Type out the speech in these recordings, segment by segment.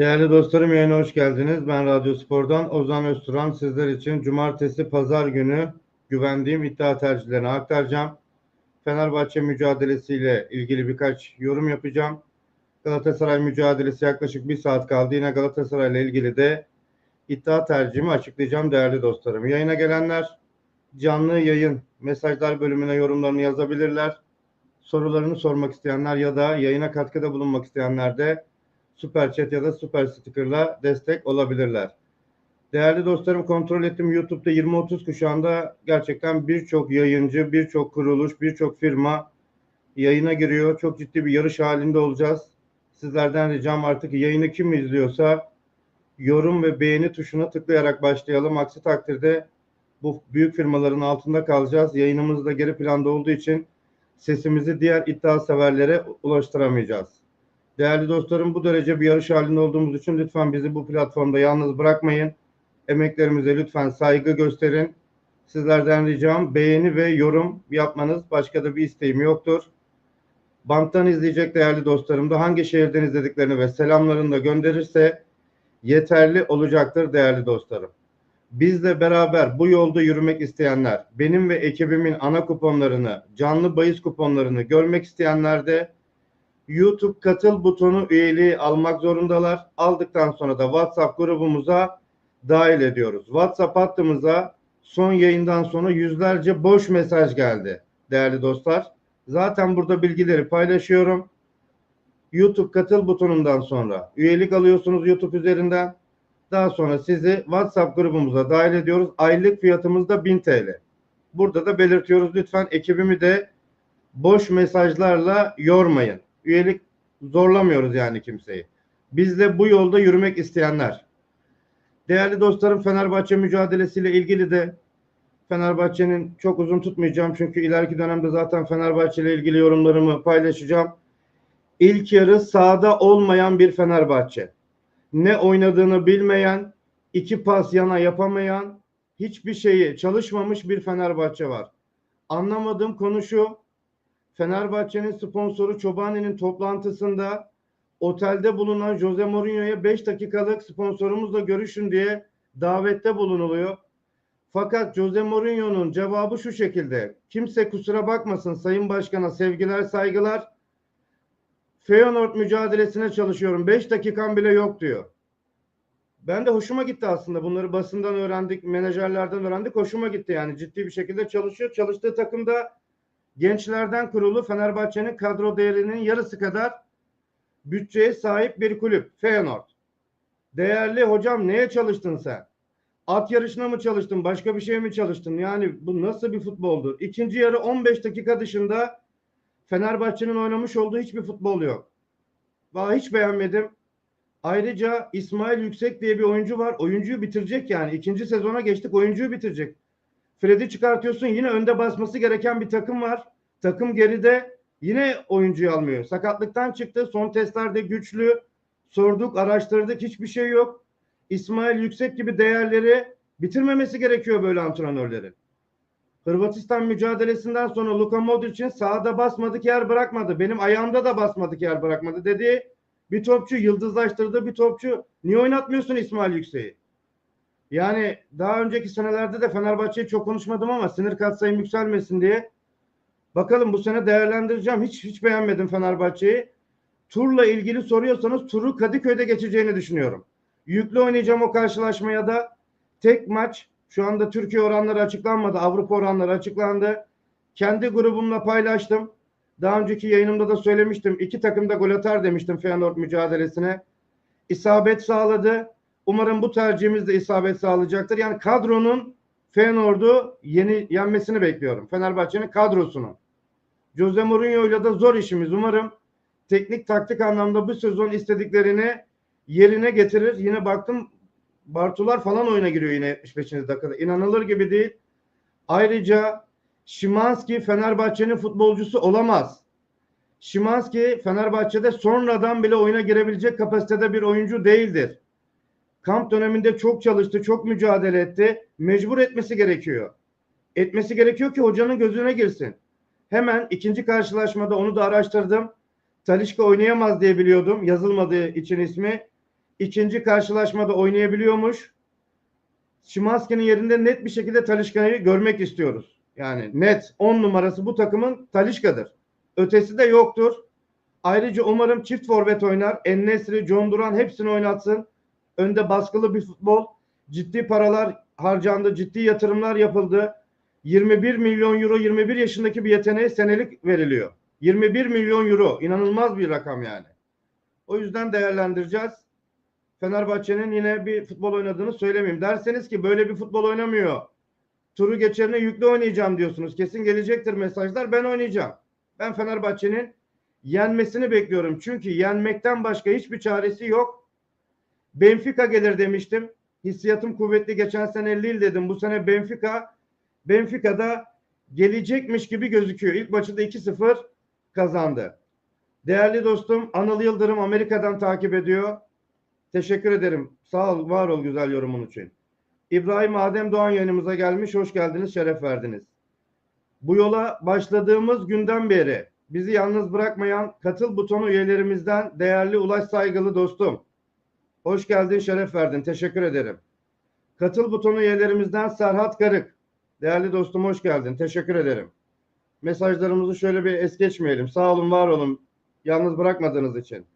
Değerli dostlarım yayına hoş geldiniz. Ben Radyo Spor'dan Ozan Özturan sizler için cumartesi pazar günü güvendiğim iddia tercihlerini aktaracağım. Fenerbahçe mücadelesiyle ilgili birkaç yorum yapacağım. Galatasaray mücadelesi yaklaşık bir saat kaldı. Yine Galatasaray ile ilgili de iddia tercihimi açıklayacağım değerli dostlarım. Yayına gelenler canlı yayın mesajlar bölümüne yorumlarını yazabilirler. Sorularını sormak isteyenler ya da yayına katkıda bulunmak isteyenler de Süper Chat ya da Süper Sticker'la destek olabilirler. Değerli dostlarım kontrol ettim YouTube'da 20-30 kuşağında gerçekten birçok yayıncı, birçok kuruluş, birçok firma yayına giriyor. Çok ciddi bir yarış halinde olacağız. Sizlerden ricam artık yayını kim izliyorsa yorum ve beğeni tuşuna tıklayarak başlayalım. Aksi takdirde bu büyük firmaların altında kalacağız. Yayınımız da geri planda olduğu için sesimizi diğer iddia severlere ulaştıramayacağız. Değerli dostlarım bu derece bir yarış halinde olduğumuz için lütfen bizi bu platformda yalnız bırakmayın. Emeklerimize lütfen saygı gösterin. Sizlerden ricam beğeni ve yorum yapmanız başka da bir isteğim yoktur. Banttan izleyecek değerli dostlarım da hangi şehirden izlediklerini ve selamlarını da gönderirse yeterli olacaktır değerli dostlarım. Bizle beraber bu yolda yürümek isteyenler, benim ve ekibimin ana kuponlarını, canlı bahis kuponlarını görmek isteyenler de YouTube katıl butonu üyeliği almak zorundalar. Aldıktan sonra da WhatsApp grubumuza dahil ediyoruz. WhatsApp hattımıza son yayından sonra yüzlerce boş mesaj geldi değerli dostlar. Zaten burada bilgileri paylaşıyorum. YouTube katıl butonundan sonra üyelik alıyorsunuz YouTube üzerinden. Daha sonra sizi WhatsApp grubumuza dahil ediyoruz. Aylık fiyatımız da 1000 TL. Burada da belirtiyoruz. Lütfen ekibimi de boş mesajlarla yormayın. Üyelik zorlamıyoruz yani kimseyi. Bizle bu yolda yürümek isteyenler. Değerli dostlarım Fenerbahçe mücadelesiyle ilgili de Fenerbahçe'nin çok uzun tutmayacağım çünkü ileriki dönemde zaten Fenerbahçe ile ilgili yorumlarımı paylaşacağım. İlk yarı sahada olmayan bir Fenerbahçe. Ne oynadığını bilmeyen, iki pas yana yapamayan, hiçbir şeyi çalışmamış bir Fenerbahçe var. Anlamadığım konu şu. Fenerbahçe'nin sponsoru Çobani'nin toplantısında otelde bulunan Jose Mourinho'ya 5 dakikalık sponsorumuzla görüşün diye davette bulunuluyor. Fakat Jose Mourinho'nun cevabı şu şekilde. Kimse kusura bakmasın Sayın Başkan'a sevgiler saygılar. Feyenoord mücadelesine çalışıyorum. 5 dakikam bile yok diyor. Ben de hoşuma gitti aslında. Bunları basından öğrendik, menajerlerden öğrendik. Hoşuma gitti yani. Ciddi bir şekilde çalışıyor. Çalıştığı takımda gençlerden kurulu Fenerbahçe'nin kadro değerinin yarısı kadar bütçeye sahip bir kulüp. Feyenoord. Değerli hocam neye çalıştın sen? At yarışına mı çalıştın? Başka bir şey mi çalıştın? Yani bu nasıl bir futboldur? İkinci yarı 15 dakika dışında Fenerbahçe'nin oynamış olduğu hiçbir futbol yok. Valla hiç beğenmedim. Ayrıca İsmail Yüksek diye bir oyuncu var. Oyuncuyu bitirecek yani. İkinci sezona geçtik oyuncuyu bitirecek. Fred'i çıkartıyorsun yine önde basması gereken bir takım var. Takım geride yine oyuncuyu almıyor. Sakatlıktan çıktı. Son testlerde güçlü. Sorduk, araştırdık. Hiçbir şey yok. İsmail Yüksek gibi değerleri bitirmemesi gerekiyor böyle antrenörlerin. Hırvatistan mücadelesinden sonra Luka Modric'in sahada basmadık yer bırakmadı. Benim ayağımda da basmadık yer bırakmadı dedi. Bir topçu yıldızlaştırdı bir topçu. Niye oynatmıyorsun İsmail Yüksek'i? Yani daha önceki senelerde de Fenerbahçe'yi çok konuşmadım ama sinir katsayım yükselmesin diye. Bakalım bu sene değerlendireceğim. Hiç hiç beğenmedim Fenerbahçe'yi. Turla ilgili soruyorsanız turu Kadıköy'de geçeceğini düşünüyorum. Yüklü oynayacağım o karşılaşmaya da. Tek maç şu anda Türkiye oranları açıklanmadı. Avrupa oranları açıklandı. Kendi grubumla paylaştım. Daha önceki yayınımda da söylemiştim. İki takım da gol atar demiştim Feyenoord mücadelesine. İsabet sağladı. Umarım bu tercihimiz de isabet sağlayacaktır. Yani kadronun Feyenoord'u yeni yenmesini bekliyorum. Fenerbahçe'nin kadrosunu. Jose Mourinho ile de zor işimiz. Umarım teknik taktik anlamda bu sezon istediklerini yerine getirir. Yine baktım Bartular falan oyuna giriyor yine 75. dakikada. İnanılır gibi değil. Ayrıca Şimanski Fenerbahçe'nin futbolcusu olamaz. Şimanski Fenerbahçe'de sonradan bile oyuna girebilecek kapasitede bir oyuncu değildir. Kamp döneminde çok çalıştı, çok mücadele etti. Mecbur etmesi gerekiyor. Etmesi gerekiyor ki hocanın gözüne girsin. Hemen ikinci karşılaşmada onu da araştırdım. Talişka oynayamaz diye biliyordum. Yazılmadığı için ismi. ikinci karşılaşmada oynayabiliyormuş. Şimanski'nin yerinde net bir şekilde Talişka'yı görmek istiyoruz. Yani net 10 numarası bu takımın Talişka'dır. Ötesi de yoktur. Ayrıca umarım çift forvet oynar. Ennesri, John Duran hepsini oynatsın. Önde baskılı bir futbol. Ciddi paralar harcandı. Ciddi yatırımlar yapıldı. 21 milyon euro 21 yaşındaki bir yeteneğe senelik veriliyor. 21 milyon euro. inanılmaz bir rakam yani. O yüzden değerlendireceğiz. Fenerbahçe'nin yine bir futbol oynadığını söylemeyeyim. Derseniz ki böyle bir futbol oynamıyor. Turu geçerine yüklü oynayacağım diyorsunuz. Kesin gelecektir mesajlar. Ben oynayacağım. Ben Fenerbahçe'nin yenmesini bekliyorum. Çünkü yenmekten başka hiçbir çaresi yok. Benfica gelir demiştim. Hissiyatım kuvvetli. Geçen sene Lille dedim. Bu sene Benfica. Benfica'da gelecekmiş gibi gözüküyor. İlk maçında 2-0 kazandı. Değerli dostum Anıl Yıldırım Amerika'dan takip ediyor. Teşekkür ederim. Sağ ol, var ol güzel yorumun için. İbrahim Adem Doğan yayınımıza gelmiş. Hoş geldiniz, şeref verdiniz. Bu yola başladığımız günden beri bizi yalnız bırakmayan katıl butonu üyelerimizden değerli Ulaş Saygılı dostum. Hoş geldin, şeref verdin. Teşekkür ederim. Katıl butonu üyelerimizden Serhat Karık. Değerli dostum hoş geldin. Teşekkür ederim. Mesajlarımızı şöyle bir es geçmeyelim. Sağ olun, var olun. Yalnız bırakmadığınız için.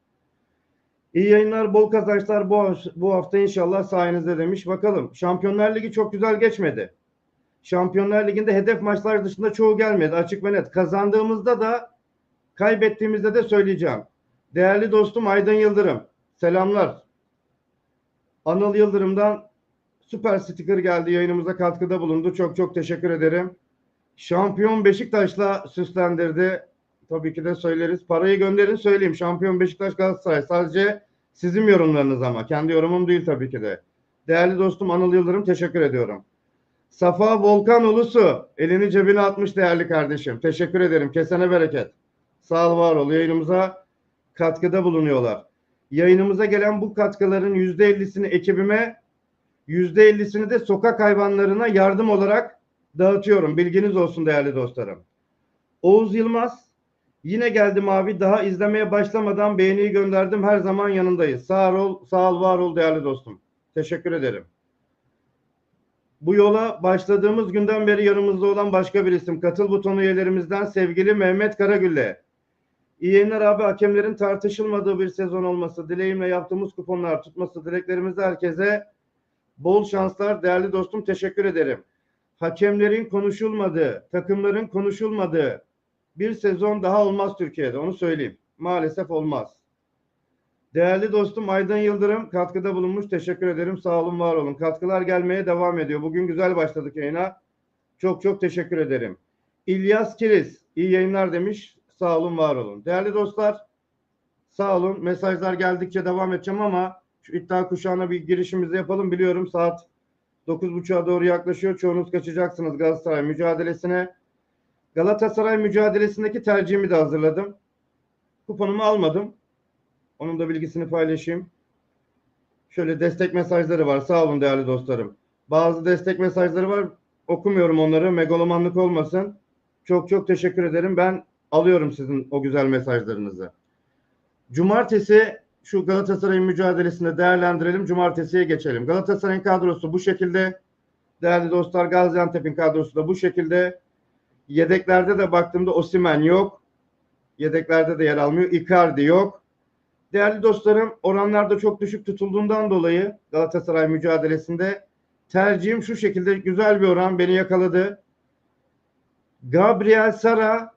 İyi yayınlar, bol kazançlar bu, bu hafta inşallah sayenizde demiş. Bakalım. Şampiyonlar Ligi çok güzel geçmedi. Şampiyonlar Ligi'nde hedef maçlar dışında çoğu gelmedi. Açık ve net. Kazandığımızda da kaybettiğimizde de söyleyeceğim. Değerli dostum Aydın Yıldırım. Selamlar. Anıl Yıldırım'dan süper sticker geldi. Yayınımıza katkıda bulundu. Çok çok teşekkür ederim. Şampiyon Beşiktaş'la süslendirdi. Tabii ki de söyleriz. Parayı gönderin söyleyeyim. Şampiyon Beşiktaş Galatasaray. Sadece sizin yorumlarınız ama. Kendi yorumum değil tabii ki de. Değerli dostum Anıl Yıldırım teşekkür ediyorum. Safa Volkan Ulusu elini cebine atmış değerli kardeşim. Teşekkür ederim. Kesene bereket. Sağ ol var ol. Yayınımıza katkıda bulunuyorlar. Yayınımıza gelen bu katkıların yüzde ellisini ekibime yüzde ellisini de sokak hayvanlarına yardım olarak dağıtıyorum. Bilginiz olsun değerli dostlarım. Oğuz Yılmaz yine geldim abi. Daha izlemeye başlamadan beğeniyi gönderdim. Her zaman yanındayız. Sağ ol, sağ ol, var ol değerli dostum. Teşekkür ederim. Bu yola başladığımız günden beri yanımızda olan başka bir isim. Katıl butonu üyelerimizden sevgili Mehmet Karagül'le. İyi abi. Hakemlerin tartışılmadığı bir sezon olması, dileğimle yaptığımız kuponlar tutması, dileklerimizi herkese bol şanslar. Değerli dostum teşekkür ederim. Hakemlerin konuşulmadığı, takımların konuşulmadığı bir sezon daha olmaz Türkiye'de. Onu söyleyeyim. Maalesef olmaz. Değerli dostum Aydın Yıldırım katkıda bulunmuş. Teşekkür ederim. Sağ olun, var olun. Katkılar gelmeye devam ediyor. Bugün güzel başladık yayına. Çok çok teşekkür ederim. İlyas Kiriz iyi yayınlar demiş. Sağ olun, var olun. Değerli dostlar sağ olun. Mesajlar geldikçe devam edeceğim ama şu iddia kuşağına bir girişimizi yapalım. Biliyorum saat 9.30'a doğru yaklaşıyor. Çoğunuz kaçacaksınız Galatasaray mücadelesine. Galatasaray mücadelesindeki tercihimi de hazırladım. Kuponumu almadım. Onun da bilgisini paylaşayım. Şöyle destek mesajları var. Sağ olun değerli dostlarım. Bazı destek mesajları var. Okumuyorum onları. Megalomanlık olmasın. Çok çok teşekkür ederim. Ben alıyorum sizin o güzel mesajlarınızı. Cumartesi şu Galatasaray'ın mücadelesinde değerlendirelim. Cumartesiye geçelim. Galatasaray'ın kadrosu bu şekilde. Değerli dostlar Gaziantep'in kadrosu da bu şekilde. Yedeklerde de baktığımda Osimen yok. Yedeklerde de yer almıyor. Icardi yok. Değerli dostlarım oranlarda çok düşük tutulduğundan dolayı Galatasaray mücadelesinde tercihim şu şekilde güzel bir oran beni yakaladı. Gabriel Sara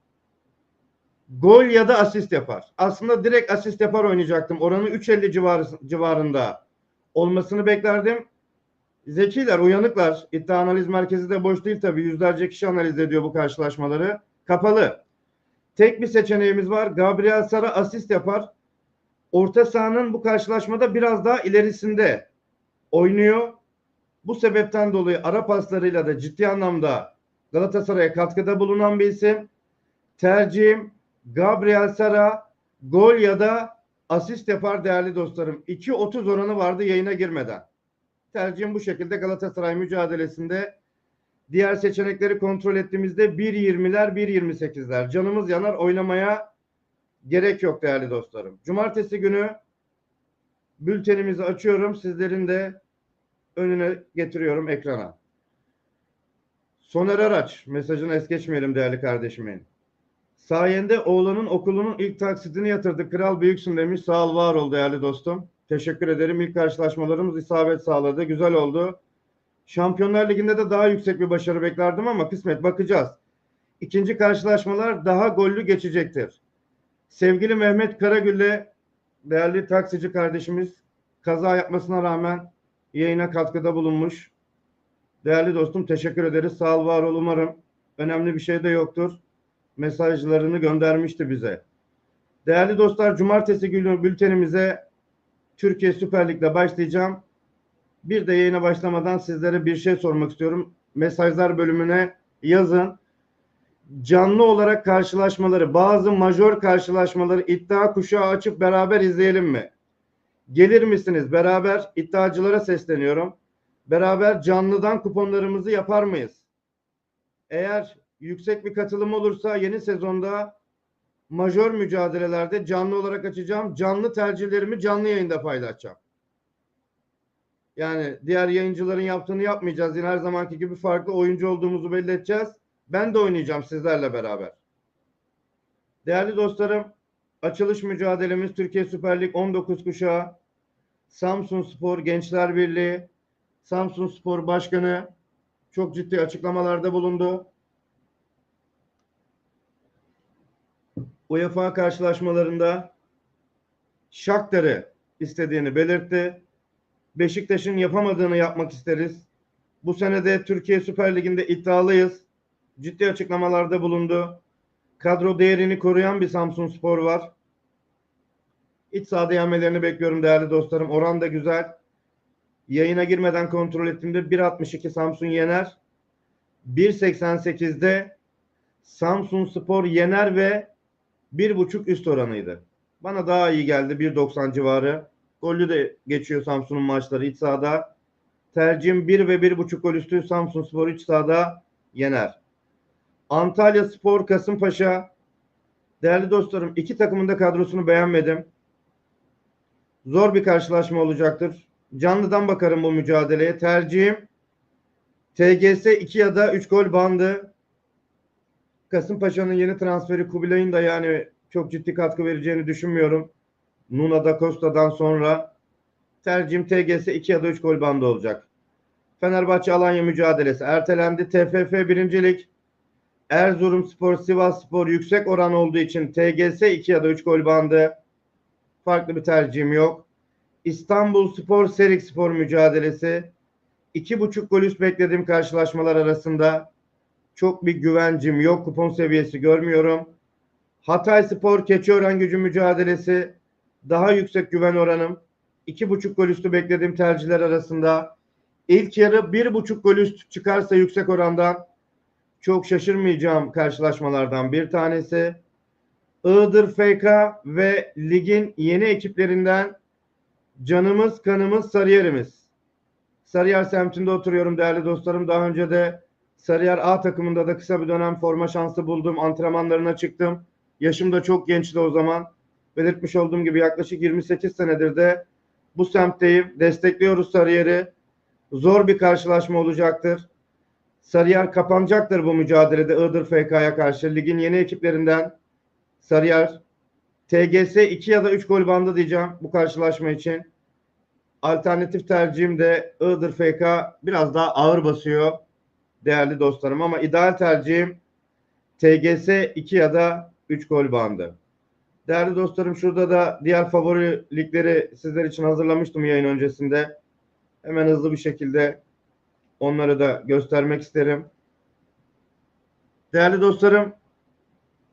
gol ya da asist yapar. Aslında direkt asist yapar oynayacaktım. Oranı 3.50 civarı, civarında olmasını beklerdim. Zekiler, uyanıklar. İddia analiz merkezi de boş değil tabii. Yüzlerce kişi analiz ediyor bu karşılaşmaları. Kapalı. Tek bir seçeneğimiz var. Gabriel Sara asist yapar. Orta sahanın bu karşılaşmada biraz daha ilerisinde oynuyor. Bu sebepten dolayı ara paslarıyla da ciddi anlamda Galatasaray'a katkıda bulunan bir isim. Tercihim Gabriel Sara gol ya da asist yapar değerli dostlarım. 2.30 oranı vardı yayına girmeden. Tercihim bu şekilde Galatasaray mücadelesinde diğer seçenekleri kontrol ettiğimizde 1.20'ler 1.28'ler. Canımız yanar oynamaya gerek yok değerli dostlarım. Cumartesi günü bültenimizi açıyorum. Sizlerin de önüne getiriyorum ekrana. Soner Araç mesajını es geçmeyelim değerli kardeşimin. Sayende oğlanın okulunun ilk taksitini yatırdık. Kral büyüksün demiş. Sağ ol var ol değerli dostum. Teşekkür ederim. İlk karşılaşmalarımız isabet sağladı. Güzel oldu. Şampiyonlar Ligi'nde de daha yüksek bir başarı beklerdim ama kısmet bakacağız. İkinci karşılaşmalar daha gollü geçecektir. Sevgili Mehmet Karagül'le değerli taksici kardeşimiz kaza yapmasına rağmen yayına katkıda bulunmuş. Değerli dostum teşekkür ederiz. Sağ ol var ol umarım. Önemli bir şey de yoktur. Mesajlarını göndermişti bize. Değerli dostlar cumartesi günü bültenimize Türkiye Süper Lig'de başlayacağım. Bir de yayına başlamadan sizlere bir şey sormak istiyorum. Mesajlar bölümüne yazın. Canlı olarak karşılaşmaları, bazı majör karşılaşmaları iddia kuşağı açıp beraber izleyelim mi? Gelir misiniz? Beraber iddiacılara sesleniyorum. Beraber canlıdan kuponlarımızı yapar mıyız? Eğer yüksek bir katılım olursa yeni sezonda majör mücadelelerde canlı olarak açacağım. Canlı tercihlerimi canlı yayında paylaşacağım. Yani diğer yayıncıların yaptığını yapmayacağız. Yine her zamanki gibi farklı oyuncu olduğumuzu belli edeceğiz. Ben de oynayacağım sizlerle beraber. Değerli dostlarım, açılış mücadelemiz Türkiye Süper Lig 19 kuşağı. Samsun Spor Gençler Birliği, Samsun Spor Başkanı çok ciddi açıklamalarda bulundu. UEFA karşılaşmalarında Shakhtar'ı istediğini belirtti. Beşiktaş'ın yapamadığını yapmak isteriz. Bu sene de Türkiye Süper Ligi'nde iddialıyız. Ciddi açıklamalarda bulundu. Kadro değerini koruyan bir Samsun Spor var. İç sahada yenmelerini bekliyorum değerli dostlarım. Oran da güzel. Yayına girmeden kontrol ettiğimde 1.62 Samsun yener. 1.88'de Samsun Spor yener ve 1.5 üst oranıydı. Bana daha iyi geldi 1.90 civarı. Gollü de geçiyor Samsun'un maçları iç sahada. Tercihim 1 ve 1.5 gol üstü Samsun Spor iç sahada yener. Antalya Spor Kasımpaşa değerli dostlarım iki takımın da kadrosunu beğenmedim. Zor bir karşılaşma olacaktır. Canlıdan bakarım bu mücadeleye. Tercihim TGS 2 ya da 3 gol bandı. Kasımpaşa'nın yeni transferi Kubilay'ın da yani çok ciddi katkı vereceğini düşünmüyorum. Nuna da Costa'dan sonra tercihim TGS 2 ya da 3 gol bandı olacak. Fenerbahçe Alanya mücadelesi ertelendi. TFF birincilik Erzurum Spor, Sivas Spor yüksek oran olduğu için TGS 2 ya da 3 gol bandı. Farklı bir tercihim yok. İstanbul Spor, Serik Spor mücadelesi. 2,5 gol üst beklediğim karşılaşmalar arasında çok bir güvencim yok. Kupon seviyesi görmüyorum. Hatay Spor, Keçiören gücü mücadelesi. Daha yüksek güven oranım. 2,5 gol üstü beklediğim tercihler arasında. İlk yarı 1,5 gol üst çıkarsa yüksek orandan çok şaşırmayacağım karşılaşmalardan bir tanesi. Iğdır FK ve ligin yeni ekiplerinden canımız kanımız Sarıyer'imiz. Sarıyer semtinde oturuyorum değerli dostlarım. Daha önce de Sarıyer A takımında da kısa bir dönem forma şansı buldum. Antrenmanlarına çıktım. Yaşım da çok gençti o zaman. Belirtmiş olduğum gibi yaklaşık 28 senedir de bu semtteyim. Destekliyoruz Sarıyer'i. Zor bir karşılaşma olacaktır. Sarıyer kapanacaktır bu mücadelede Iğdır FK'ya karşı. Ligin yeni ekiplerinden Sarıyer TGS 2 ya da 3 gol bandı diyeceğim bu karşılaşma için. Alternatif tercihim de Iğdır FK biraz daha ağır basıyor değerli dostlarım ama ideal tercihim TGS 2 ya da 3 gol bandı. Değerli dostlarım şurada da diğer favori ligleri sizler için hazırlamıştım yayın öncesinde. Hemen hızlı bir şekilde onları da göstermek isterim. Değerli dostlarım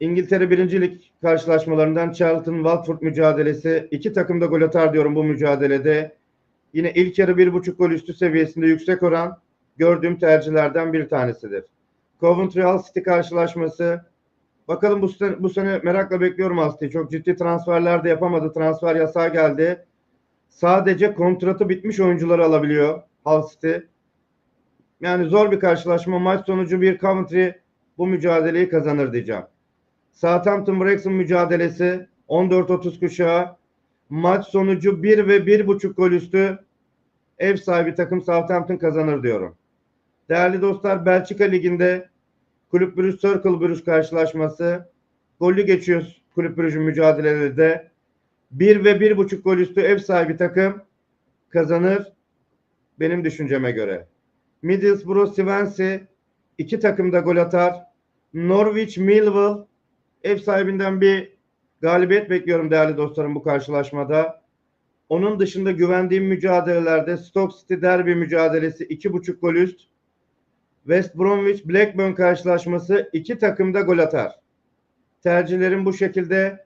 İngiltere birincilik karşılaşmalarından Charlton Watford mücadelesi. iki takım da gol atar diyorum bu mücadelede. Yine ilk yarı bir buçuk gol üstü seviyesinde yüksek oran gördüğüm tercihlerden bir tanesidir. Coventry Hull City karşılaşması. Bakalım bu sene, bu sene merakla bekliyorum Hull Çok ciddi transferler de yapamadı. Transfer yasağı geldi. Sadece kontratı bitmiş oyuncuları alabiliyor Hull City. Yani zor bir karşılaşma. Maç sonucu bir Coventry bu mücadeleyi kazanır diyeceğim. Southampton Wrexham mücadelesi 14-30 kuşağı. Maç sonucu 1 ve 1.5 gol üstü ev sahibi takım Southampton kazanır diyorum. Değerli dostlar Belçika Ligi'nde Kulüp Brugge Circle Brugge karşılaşması gollü geçiyoruz Kulüp Brugge'ün mücadeleleri 1 ve 1.5 gol üstü ev sahibi takım kazanır benim düşünceme göre. Middlesbrough Swansea iki takım da gol atar. Norwich Millwall ev sahibinden bir galibiyet bekliyorum değerli dostlarım bu karşılaşmada. Onun dışında güvendiğim mücadelelerde Stoke City derbi mücadelesi 2.5 gol üst. West Bromwich Blackburn karşılaşması iki takım da gol atar. Tercihlerim bu şekilde.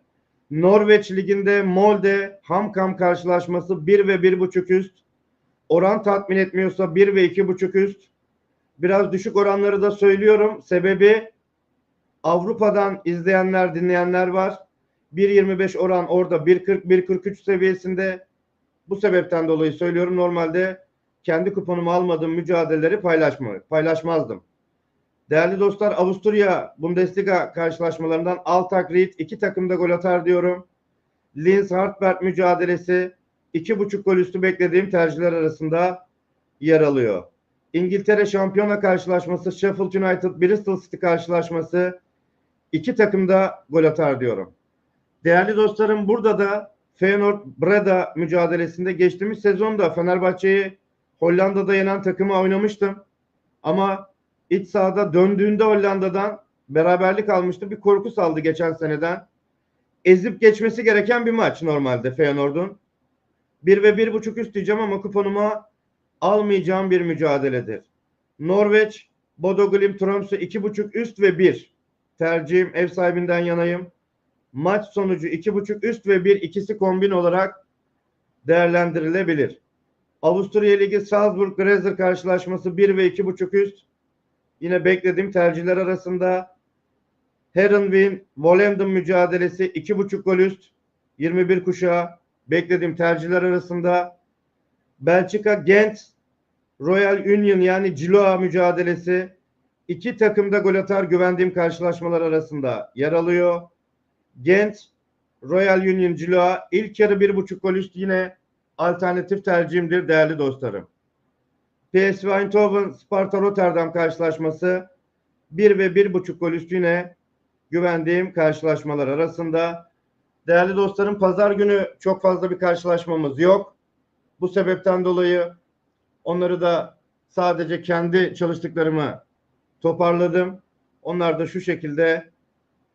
Norveç Ligi'nde Molde Hamkam karşılaşması 1 ve 1.5 üst. Oran tatmin etmiyorsa 1 ve 2.5 üst. Biraz düşük oranları da söylüyorum. Sebebi Avrupa'dan izleyenler, dinleyenler var. 1.25 oran orada 1.40, 1.43 seviyesinde. Bu sebepten dolayı söylüyorum. Normalde kendi kuponumu almadığım mücadeleleri paylaşma, paylaşmazdım. Değerli dostlar Avusturya Bundesliga karşılaşmalarından Altak Ried iki takımda gol atar diyorum. Linz Hartberg mücadelesi iki buçuk gol üstü beklediğim tercihler arasında yer alıyor. İngiltere şampiyona karşılaşması Sheffield United Bristol City karşılaşması iki takımda gol atar diyorum. Değerli dostlarım burada da Feyenoord Breda mücadelesinde geçtiğimiz sezonda Fenerbahçe'yi Hollanda'da yenen takımı oynamıştım. Ama iç sahada döndüğünde Hollanda'dan beraberlik almıştı. Bir korku saldı geçen seneden. Ezip geçmesi gereken bir maç normalde Feyenoord'un. 1 ve 1.5 üst diyeceğim ama kuponuma almayacağım bir mücadeledir. Norveç, Bodo Glimt, Tromsø 2.5 üst ve 1. Tercihim ev sahibinden yanayım. Maç sonucu 2.5 üst ve 1 ikisi kombin olarak değerlendirilebilir. Avusturya Ligi Salzburg Grazer karşılaşması 1 ve 2.5 üst. Yine beklediğim tercihler arasında Herenveen Volendam mücadelesi 2.5 gol üst 21 kuşağı beklediğim tercihler arasında Belçika Gent Royal Union yani Ciloa mücadelesi iki takımda gol atar güvendiğim karşılaşmalar arasında yer alıyor. Gent Royal Union Ciloa ilk yarı bir buçuk gol üst yine alternatif tercihimdir değerli dostlarım. PSV Eindhoven Sparta Rotterdam karşılaşması 1 ve 1.5 gol üstü yine güvendiğim karşılaşmalar arasında. Değerli dostlarım pazar günü çok fazla bir karşılaşmamız yok. Bu sebepten dolayı onları da sadece kendi çalıştıklarımı toparladım. Onlar da şu şekilde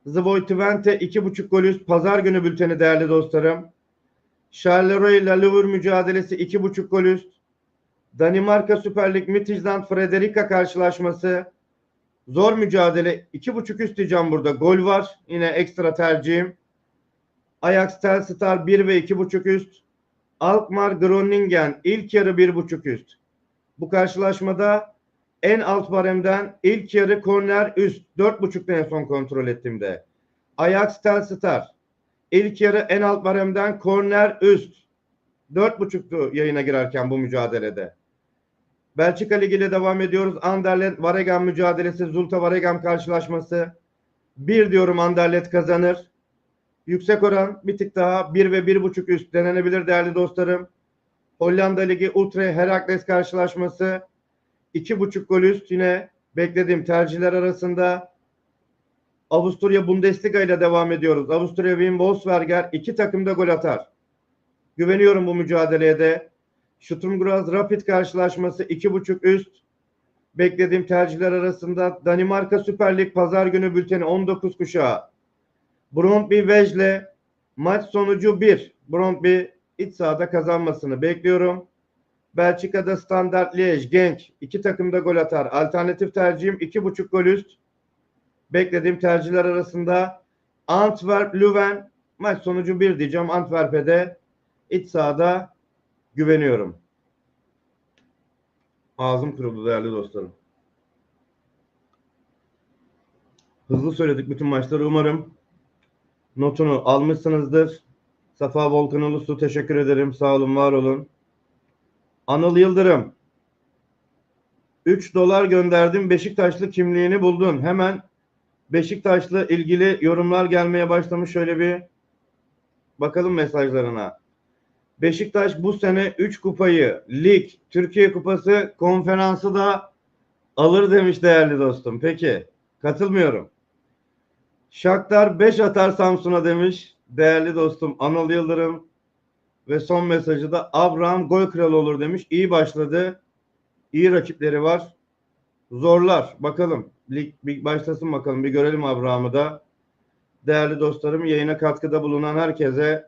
Zvoy Twente 2.5 gol üst pazar günü bülteni değerli dostlarım. Charleroi ile Louvre mücadelesi 2.5 gol üst. Danimarka Süper Lig Midtjylland Frederica karşılaşması zor mücadele 2.5 üst diyeceğim burada. Gol var. Yine ekstra tercihim. Ajax Telstar 1 ve 2.5 üst. Alkmaar Groningen ilk yarı 1.5 üst. Bu karşılaşmada en alt baremden ilk yarı korner üst 4.5'ta en son kontrol ettiğimde. Ajax Telstar ilk yarı en alt baremden korner üst 4.5'tu yayına girerken bu mücadelede. Belçika Ligi ile devam ediyoruz. Anderlet Varegem mücadelesi Zulta Varegem karşılaşması. Bir diyorum Anderlet kazanır. Yüksek oran bir tık daha 1 ve 1.5 üst denenebilir değerli dostlarım. Hollanda Ligi Ultra Herakles karşılaşması 2.5 gol üst yine beklediğim tercihler arasında. Avusturya Bundesliga ile devam ediyoruz. Avusturya Wien Wolfsberger iki takımda gol atar. Güveniyorum bu mücadeleye de. Sturm Graz Rapid karşılaşması 2.5 üst. Beklediğim tercihler arasında Danimarka Süper Lig pazar günü bülteni 19 kuşağı. Brøndby Vejle maç sonucu 1. Brøndby iç sahada kazanmasını bekliyorum. Belçika'da Standard Liège Genk iki takımda gol atar. Alternatif tercihim 2.5 gol üst. Beklediğim tercihler arasında Antwerp Leuven maç sonucu 1 diyeceğim. Antwerp'e de iç sahada güveniyorum. Ağzım kırıldı değerli dostlarım. Hızlı söyledik bütün maçları. Umarım notunu almışsınızdır. Safa Volkan Ulusu teşekkür ederim. Sağ olun, var olun. Anıl Yıldırım. 3 dolar gönderdim. Beşiktaşlı kimliğini buldun. Hemen Beşiktaş'la ilgili yorumlar gelmeye başlamış. Şöyle bir bakalım mesajlarına. Beşiktaş bu sene 3 kupayı, lig, Türkiye Kupası, konferansı da alır demiş değerli dostum. Peki, katılmıyorum. Shakhtar 5 atar Samsun'a demiş değerli dostum Anıl Yıldırım. Ve son mesajı da Abraham gol kralı olur demiş. İyi başladı. İyi rakipleri var. Zorlar. Bakalım. Lig bir başlasın bakalım. Bir görelim Abraham'ı da. Değerli dostlarım yayına katkıda bulunan herkese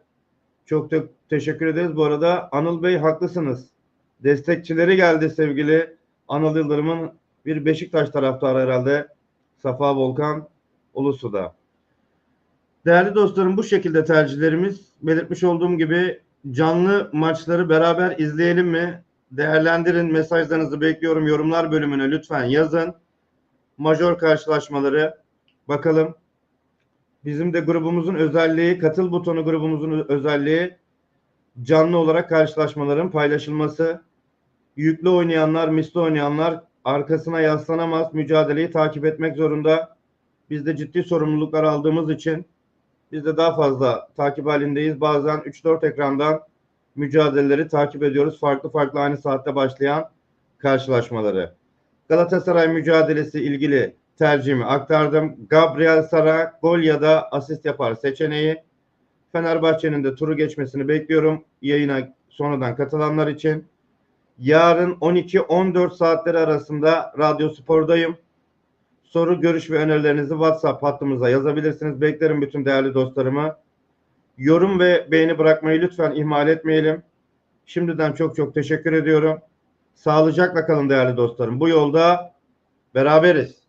çok çok teşekkür ederiz. Bu arada Anıl Bey haklısınız. Destekçileri geldi sevgili Anıl Yıldırım'ın bir Beşiktaş taraftarı herhalde. Safa Volkan Ulusu'da. Değerli dostlarım bu şekilde tercihlerimiz. Belirtmiş olduğum gibi canlı maçları beraber izleyelim mi? Değerlendirin. Mesajlarınızı bekliyorum. Yorumlar bölümüne lütfen yazın. Major karşılaşmaları bakalım. Bizim de grubumuzun özelliği, katıl butonu grubumuzun özelliği canlı olarak karşılaşmaların paylaşılması. Yüklü oynayanlar, misli oynayanlar arkasına yaslanamaz. Mücadeleyi takip etmek zorunda. Biz de ciddi sorumluluklar aldığımız için biz de daha fazla takip halindeyiz. Bazen 3-4 ekrandan mücadeleleri takip ediyoruz. Farklı farklı aynı saatte başlayan karşılaşmaları. Galatasaray mücadelesi ilgili tercihimi aktardım. Gabriel Sara gol ya da asist yapar seçeneği. Fenerbahçe'nin de turu geçmesini bekliyorum. Yayına sonradan katılanlar için. Yarın 12-14 saatleri arasında Radyo Spor'dayım. Soru, görüş ve önerilerinizi WhatsApp hattımıza yazabilirsiniz. Beklerim bütün değerli dostlarımı. Yorum ve beğeni bırakmayı lütfen ihmal etmeyelim. Şimdiden çok çok teşekkür ediyorum. Sağlıcakla kalın değerli dostlarım. Bu yolda beraberiz.